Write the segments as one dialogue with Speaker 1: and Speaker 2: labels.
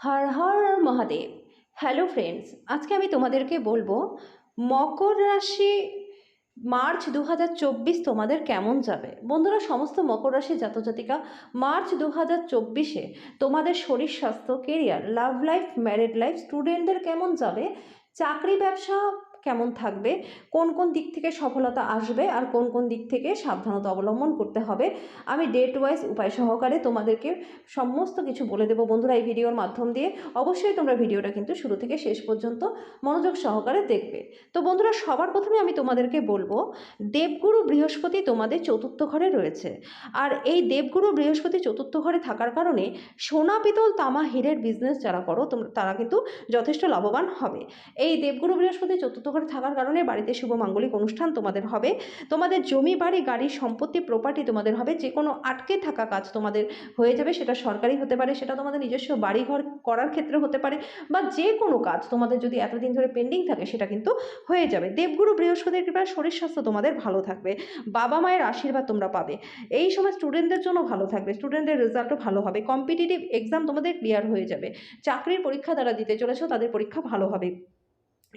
Speaker 1: হর Har Mahadev. Hello friends আজকে আমি তোমাদেরকে বলব, মকর রাশি মার্চ দু হাজার চব্বিশ তোমাদের কেমন যাবে? বন্ধুরা, সমস্ত মকর রাশি জাতজাতিকা, মার্চ দু চব্বিশে তোমাদের শরীর, স্বাস্থ্য career love life married life স্টুডেন্টদের কেমন যাবে? চাকরি, ব্যবসা কেমন থাকবে, কোন কোন দিক থেকে সফলতা আসবে আর কোন কোন দিক থেকে সাবধানতা অবলম্বন করতে হবে, আমি ডেট ওয়াইজ উপায় সহকারে তোমাদেরকে সমস্ত কিছু বলে দেবো বন্ধুরা এই ভিডিওর মাধ্যম দিয়ে। অবশ্যই তোমরা ভিডিওটা কিন্তু শুরু থেকে শেষ পর্যন্ত মনোযোগ সহকারে দেখবে। তো বন্ধুরা, সবার প্রথমে আমি তোমাদেরকে বলব, দেবগুরু বৃহস্পতি তোমাদের চতুর্থ ঘরে রয়েছে। আর এই দেবগুরু বৃহস্পতি চতুর্থ ঘরে থাকার কারণে সোনা, পিতল, তামা, হীরের বিজনেস যারা করো তারা কিন্তু যথেষ্ট লাভবান হবে। এই দেবগুরু বৃহস্পতি চতুর্থ ঘরে থাকার কারণে বাড়িতে শুভ মাঙ্গলিক অনুষ্ঠান তোমাদের হবে। তোমাদের জমি, বাড়ি, গাড়ি, সম্পত্তি প্রপার্টি তোমাদের হবে। যে কোনো আটকে থাকা কাজ তোমাদের হয়ে যাবে, সেটা সরকারি হতে পারে, সেটা তোমাদের নিজস্ব বাড়িঘর করার ক্ষেত্রে হতে পারে বা যে কোনো কাজ তোমাদের যদি এতদিন ধরে পেন্ডিং থাকে, সেটা কিন্তু হয়ে যাবে। দেবগুরু বৃহস্পতির কৃপায় শরীর স্বাস্থ্য তোমাদের ভালো থাকবে। বাবা মায়ের আশীর্বাদ তোমরা পাবে। এই সময় স্টুডেন্টদের জন্য ভালো থাকবে। স্টুডেন্টদের রেজাল্টও ভালো হবে। কম্পিটিটিভ এক্সাম তোমাদের ক্লিয়ার হয়ে যাবে। চাকরির পরীক্ষা যারা দিতে চলেছো, তাদের পরীক্ষা ভালো হবে।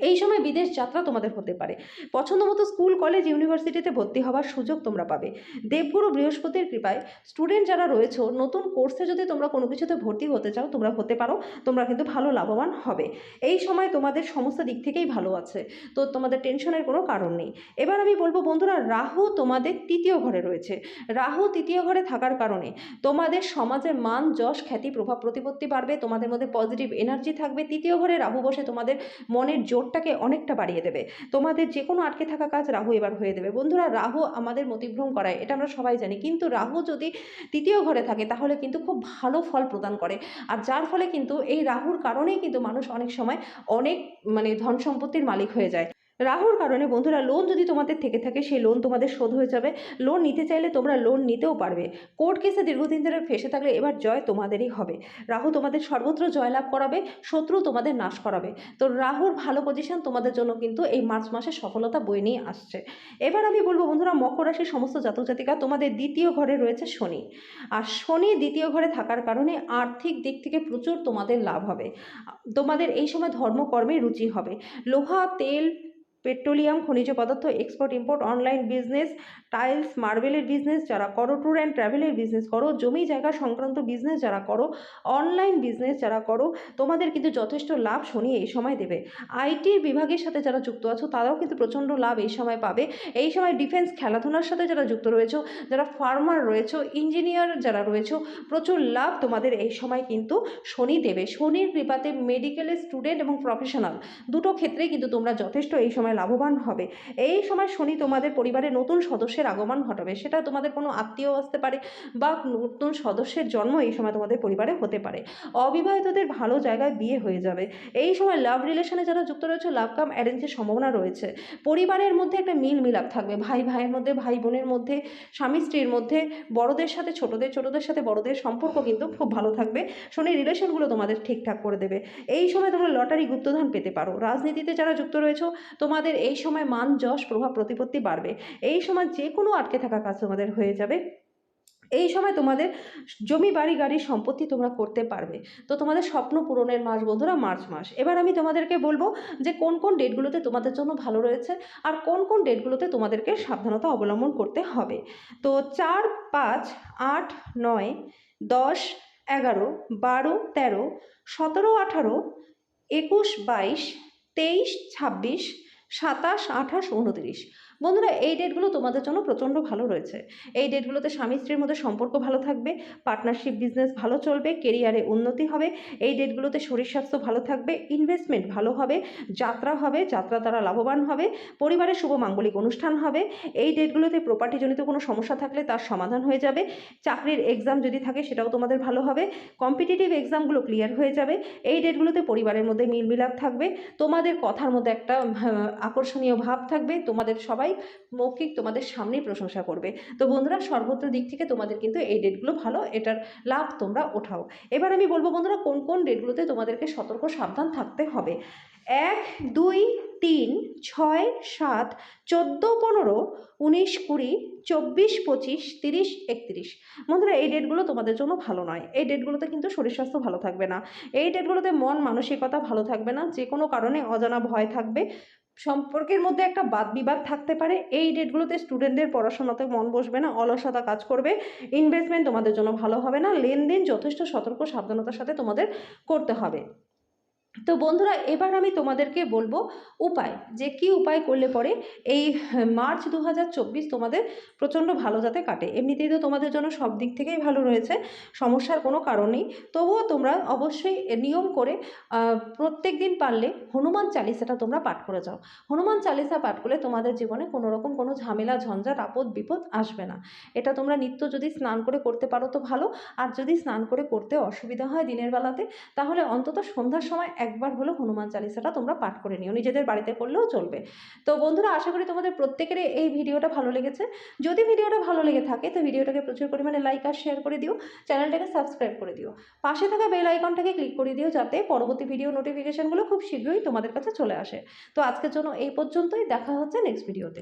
Speaker 1: এই সময় বিদেশ যাত্রা তোমাদের হতে পারে। পছন্দ মতো স্কুল, কলেজ ইউনিভার্সিটিতে ভর্তি হওয়ার সুযোগ তোমরা পাবে। দেবগুরু বৃহস্পতির কৃপায় স্টুডেন্ট যারা রয়েছে, নতুন কোর্সে যদি তোমরা কোনো কিছুতে ভর্তি হতে চাও, তোমরা হতে পারো। তোমরা কিন্তু ভালো লাভবান হবে। এই সময় তোমাদের সমস্ত দিক থেকেই ভালো আছে। তো তোমাদের টেনশনের কোনো কারণ নেই। এবার আমি বলব, বন্ধুরা, রাহু তোমাদের তৃতীয় ঘরে রয়েছে। রাহু তৃতীয় ঘরে থাকার কারণে তোমাদের সমাজে মান, যশ, খ্যাতি, প্রভাব, প্রতিপত্তি বাড়বে। তোমাদের মধ্যে পজিটিভ এনার্জি থাকবে। তৃতীয় ঘরে রাহু বসে তোমাদের মনের জোরটাকে অনেকটা বাড়িয়ে দেবে। তোমাদের যে কোনো আটকে থাকা কাজ রাহু এবার হয়ে দেবে। বন্ধুরা, রাহু আমাদের মতিভ্রম করায়, এটা আমরা সবাই জানি। কিন্তু রাহু যদি তৃতীয় ঘরে থাকে, তাহলে কিন্তু খুব ভালো ফল প্রদান করে। আর যার ফলে কিন্তু এই রাহুর কারণেই কিন্তু মানুষ অনেক সময় অনেক মানে ধন সম্পত্তির মালিক হয়ে যায়। রাহুর কারণে বন্ধুরা লোন যদি তোমাদের থেকে থাকে, সেই লোন তোমাদের শোধ হয়ে যাবে। লোন নিতে চাইলে তোমরা লোন নিতেও পারবে। কোর্ট কেসে দীর্ঘদিন ধরে ফেসে থাকলে এবার জয় তোমাদেরই হবে। রাহু তোমাদের সর্বত্র জয়লাভ করাবে, শত্রু তোমাদের নাশ করাবে। তো রাহুর ভালো পজিশন তোমাদের জন্য কিন্তু এই মার্চ মাসে সফলতা বয়ে নিয়ে আসছে। এবার আমি বলব বন্ধুরা, মকর রাশির সমস্ত জাতক জাতিকা, তোমাদের দ্বিতীয় ঘরে রয়েছে শনি। আর শনি দ্বিতীয় ঘরে থাকার কারণে আর্থিক দিক থেকে প্রচুর তোমাদের লাভ হবে। তোমাদের এই সময় ধর্মকর্মে রুচি হবে। লোহা, তেল পেট্রোলিয়াম, খনিজ পদার্থ export import online business tiles মার্বেলের বিজনেস যারা করো ট্যুর অ্যান্ড ট্রাভেলের বিজনেস করো, জমি জায়গা সংক্রান্ত বিজনেস যারা করো অনলাইন বিজনেস যারা করো, তোমাদের কিন্তু যথেষ্ট লাভ শনি এই সময় দেবে। আইটি বিভাগের সাথে যারা যুক্ত আছো, তারাও কিন্তু প্রচণ্ড লাভ এই সময় পাবে। এই সময় ডিফেন্স খেলাধুলার সাথে যারা যুক্ত রয়েছো, যারা ফার্মার রয়েছো ইঞ্জিনিয়ার যারা রয়েছো, প্রচুর লাভ তোমাদের এই সময় কিন্তু শনি দেবে। শনির কৃপাতে মেডিকেলের স্টুডেন্ট এবং প্রফেশনাল দুটো ক্ষেত্রেই কিন্তু তোমরা যথেষ্ট এই সময় লাভবান হবে। এই সময় শনি তোমাদের পরিবারে নতুন সদস্যের আগমন ঘটাবে। সেটা তোমাদের কোনো আত্মীয় আসতে পারে বা নতুন সদস্যের জন্ম এই সময় তোমাদের পরিবারে হতে পারে। অবিবাহিতদের ভালো জায়গায় বিয়ে হয়ে যাবে। এই সময় লাভ রিলেশনে যারা যুক্ত রয়েছে লাভ কাম অ্যারেঞ্জের সম্ভাবনা রয়েছে। পরিবারের মধ্যে একটা মিল মিলাপ থাকবে। ভাই ভাইয়ের মধ্যে, ভাই বোনের মধ্যে, স্বামী স্ত্রীর মধ্যে, বড়দের সাথে, ছোটদের ছোটদের সাথে, বড়দের সম্পর্ক কিন্তু খুব ভালো থাকবে। শনি রিলেশনগুলো তোমাদের ঠিকঠাক করে দেবে। এই সময় তোমরা লটারি গুপ্তধন পেতে পারো। রাজনীতিতে যারা যুক্ত রয়েছে তোমাদের এই সময় মান, যশ, প্রভাব, প্রতিপত্তি বাড়বে। এই সময় যে কোনো আটকে থাকা কাজ তোমাদের হয়ে যাবে। এই সময় তোমাদের জমি, বাড়ি, গাড়ির সম্পত্তি তোমরা করতে পারবে। তো তোমাদের স্বপ্ন পূরণের মাস বন্ধুরা, মার্চ মাস। এবার আমি তোমাদেরকে বলব যে কোন কোন ডেটগুলোতে তোমাদের জন্য ভালো রয়েছে আর কোন কোন ডেটগুলোতে তোমাদেরকে সাবধানতা অবলম্বন করতে হবে। তো চার, পাঁচ, আট, নয়, দশ, এগারো, বারো, তেরো, সতেরো, আঠারো, একুশ, বাইশ, তেইশ, ছাব্বিশ সাতাশ আঠাশ উনতিরিশ। বন্ধুরা, এই ডেটগুলো তোমাদের জন্য প্রচণ্ড ভালো রয়েছে। এই ডেটগুলোতে স্বামী স্ত্রীর মধ্যে সম্পর্ক ভালো থাকবে পার্টনারশিপ বিজনেস ভালো চলবে কেরিয়ারে উন্নতি হবে, এই ডেটগুলোতে শরীর স্বাস্থ্য ভালো থাকবে ইনভেস্টমেন্ট ভালো হবে, যাত্রা হবে, যাত্রা দ্বারা লাভবান হবে পরিবারের শুভ মাঙ্গলিক অনুষ্ঠান হবে, এই ডেটগুলোতে প্রপার্টিজনিত কোনো সমস্যা থাকলে তার সমাধান হয়ে যাবে, চাকরির এক্সাম যদি থাকে সেটাও তোমাদের ভালো হবে কম্পিটিটিভ এক্সামগুলো ক্লিয়ার হয়ে যাবে, এই ডেটগুলোতে পরিবারের মধ্যে মিল মিলাপ থাকবে, তোমাদের কথার মধ্যে একটা আকর্ষণীয় ভাব থাকবে, তোমাদের সবাই সবাই মৌখিক তোমাদের সামনেই প্রশংসা করবে। তো বন্ধুরা, সর্বত্র দিক থেকে তোমাদের কিন্তু এই ডেটগুলো ভালো, এটার লাভ তোমরা ওঠাও। এবার আমি বলব বন্ধুরা, কোন কোন ডেটগুলোতে তোমাদেরকে সতর্ক, সাবধান থাকতে হবে? এক, দুই, তিন, ছয়, সাত, চোদ্দ, পনেরো, উনিশ, কুড়ি, চব্বিশ, পঁচিশ, তিরিশ, একত্রিশ। বন্ধুরা, এই ডেটগুলো তোমাদের জন্য ভালো নয়। এই ডেটগুলোতে কিন্তু শরীর স্বাস্থ্য ভালো থাকবে না। এই ডেটগুলোতে মন, মানসিকতা ভালো থাকবে না। যে কোনো কারণে অজানা ভয় থাকবে। সম্পর্কের মধ্যে একটা বাদ বিবাদ থাকতে পারে। এই ডেটগুলোতে স্টুডেন্টদের পড়াশোনাতে মন বসবে না, অলসতা কাজ করবে। ইনভেস্টমেন্ট তোমাদের জন্য ভালো হবে না। লেনদেন যথেষ্ট সতর্ক, সাবধানতার সাথে তোমাদের করতে হবে। তো বন্ধুরা, এবার আমি তোমাদেরকে বলব উপায়, যে কি উপায় করলে পরে এই মার্চ দু হাজার চব্বিশ তোমাদের প্রচণ্ড ভালো যাতে কাটে। এমনিতেই তো তোমাদের জন্য সব দিক থেকেই ভালো রয়েছে, সমস্যার কোনো কারণ নেই। তবুও তোমরা অবশ্যই নিয়ম করে প্রত্যেক দিন পারলে হনুমান চালিসাটা তোমরা পাঠ করে যাও। হনুমান চালিসা পাঠ করলে তোমাদের জীবনে কোনো রকম কোনো ঝামেলা, ঝঞ্ঝাট, আপদ, বিপদ আসবে না। এটা তোমরা নিত্য যদি স্নান করে করতে পারো তো ভালো, আর যদি স্নান করে করতে অসুবিধা হয় দিনের বেলাতে, তাহলে অন্তত সন্ধ্যার সময় একবার হলো হনুমান চালিসাটা তোমরা পাঠ করে নিও। নিজেদের বাড়িতে করলেও চলবে। তো বন্ধুরা, আশা করি তোমাদের প্রত্যেকেরই এই ভিডিওটা ভালো লেগেছে। যদি ভিডিওটা ভালো লেগে থাকে, তো ভিডিওটাকে প্রচুর পরিমাণে লাইক আর শেয়ার করে দিও। চ্যানেলটাকে সাবস্ক্রাইব করে দিও। পাশে থাকা বেল আইকনটাকে ক্লিক করে দিও যাতে পরবর্তী ভিডিও নোটিফিকেশনগুলো খুব শীঘ্রই তোমাদের কাছে চলে আসে। তো আজকের জন্য এই পর্যন্তই। দেখা হচ্ছে নেক্সট ভিডিওতে